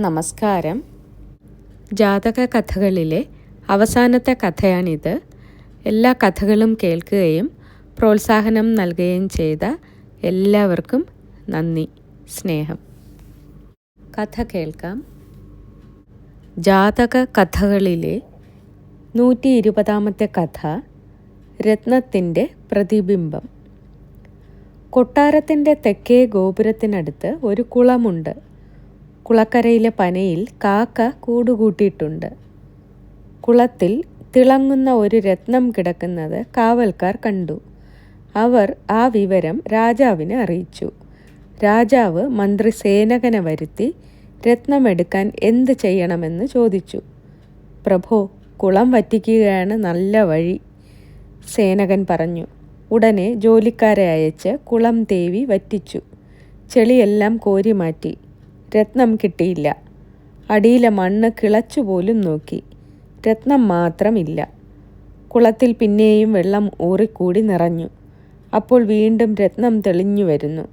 നമസ്കാരം. ജാതക കഥകളിലെ അവസാനത്തെ കഥയാണിത്. എല്ലാ കഥകളും കേൾക്കുകയും പ്രോത്സാഹനം നൽകുകയും ചെയ്ത എല്ലാവർക്കും നന്ദി സ്നേഹം. കഥ കേൾക്കാം. ജാതക കഥകളിലെ നൂറ്റി ഇരുപതാമത്തെ കഥ രത്നത്തിന്റെ പ്രതിബിംബം. കൊട്ടാരത്തിന്റെ തെക്കേ ഗോപുരത്തിനടുത്ത് ഒരു കുളമുണ്ട്. കുളക്കരയിലെ പനയിൽ കാക്ക കൂടുകൂട്ടിയിട്ടുണ്ട്. കുളത്തിൽ തിളങ്ങുന്ന ഒരു രത്നം കിടക്കുന്നത് കാവൽക്കാർ കണ്ടു. അവർ ആ വിവരം രാജാവിനെ അറിയിച്ചു. രാജാവ് മന്ത്രി സേനകനെ വരുത്തി രത്നമെടുക്കാൻ എന്ത് ചെയ്യണമെന്ന് ചോദിച്ചു. പ്രഭോ കുളം വറ്റിക്കുകയാണ് നല്ല വഴി സേനകൻ പറഞ്ഞു. ഉടനെ ജോലിക്കാരെ അയച്ച് കുളം തേവി വറ്റിച്ചു. ചെളിയെല്ലാം കോരി മാറ്റി രത്നം കിട്ടിയില്ല. അടിയിലെ മണ്ണ് കിളച്ചുപോലും നോക്കി. രത്നം മാത്രമില്ല കുളത്തിൽ പിന്നെയും വെള്ളം ഊറിക്കൂടി നിറഞ്ഞു. അപ്പോൾ വീണ്ടും രത്നം തെളിഞ്ഞു വരുന്നു.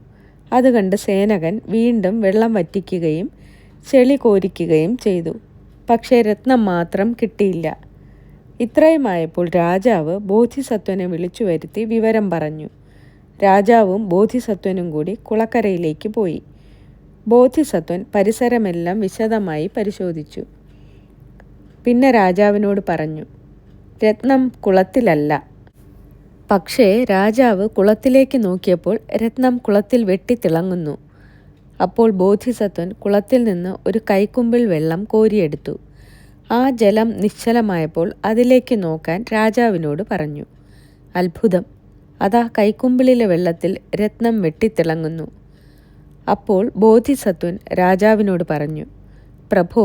അത് കണ്ട് സേനകൻ വീണ്ടും വെള്ളം വറ്റിക്കുകയും ചെളി കോരിക്കുകയും ചെയ്തു. പക്ഷേ രത്നം മാത്രം കിട്ടിയില്ല. ഇത്രയുമായപ്പോൾ രാജാവ് ബോധിസത്വനെ വിളിച്ചു വരുത്തി വിവരം പറഞ്ഞു. രാജാവും ബോധിസത്വനും കൂടി കുളക്കരയിലേക്ക് പോയി. ബോധിസത്വൻ പരിസരമെല്ലാം വിശദമായി പരിശോധിച്ചു. പിന്നെ രാജാവിനോട് പറഞ്ഞു രത്നം കുളത്തിലല്ല. പക്ഷേ രാജാവ് കുളത്തിലേക്ക് നോക്കിയപ്പോൾ രത്നം കുളത്തിൽ വെട്ടിത്തിളങ്ങുന്നു. അപ്പോൾ ബോധിസത്വൻ കുളത്തിൽ നിന്ന് ഒരു കൈക്കുമ്പിൽ വെള്ളം കോരിയെടുത്തു. ആ ജലം നിശ്ചലമായപ്പോൾ അതിലേക്ക് നോക്കാൻ രാജാവിനോട് പറഞ്ഞു അത്ഭുതം. അതാ കൈക്കുമ്പിളിലെ വെള്ളത്തിൽ രത്നം വെട്ടിത്തിളങ്ങുന്നു. അപ്പോൾ ബോധിസത്വൻ രാജാവിനോട് പറഞ്ഞു പ്രഭോ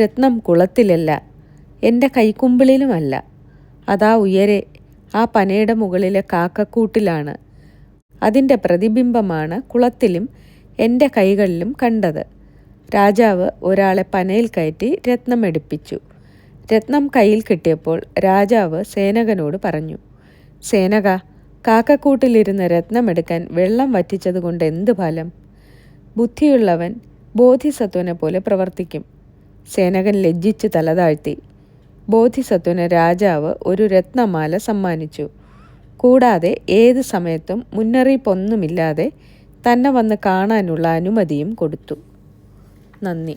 രത്നം കുളത്തിലല്ല എന്റെ കൈക്കുമ്പിളിലുമല്ല. അതാ ഉയരെ ആ പനയുടെ മുകളിലെ കാക്കക്കൂട്ടിലാണ്. അതിന്റെ പ്രതിബിംബമാണ് കുളത്തിലും എന്റെ കൈകളിലും കണ്ടത്. രാജാവ് ഒരാളെ പനയിൽ കയറ്റി രത്നം എടുപ്പിച്ചു. രത്നം കയ്യിൽ കിട്ടിയപ്പോൾ രാജാവ് സേനകനോട് പറഞ്ഞു സേനക കാക്കക്കൂട്ടിലിരുന്ന് രത്നമെടുക്കാൻ വെള്ളം വറ്റിച്ചതുകൊണ്ട് എന്ത് ഫലം? ബുദ്ധിയുള്ളവൻ ബോധിസത്വനെ പോലെ പ്രവർത്തിക്കും. സേനകൻ ലജ്ജിച്ച് തലതാഴ്ത്തി ബോധിസത്വന് രാജാവ് ഒരു രത്നമാല സമ്മാനിച്ചു. കൂടാതെ ഏത് സമയത്തും മുന്നറിയിപ്പൊന്നുമില്ലാതെ തന്നെ വന്ന് കാണാനുള്ള അനുമതിയും കൊടുത്തു. നന്ദി.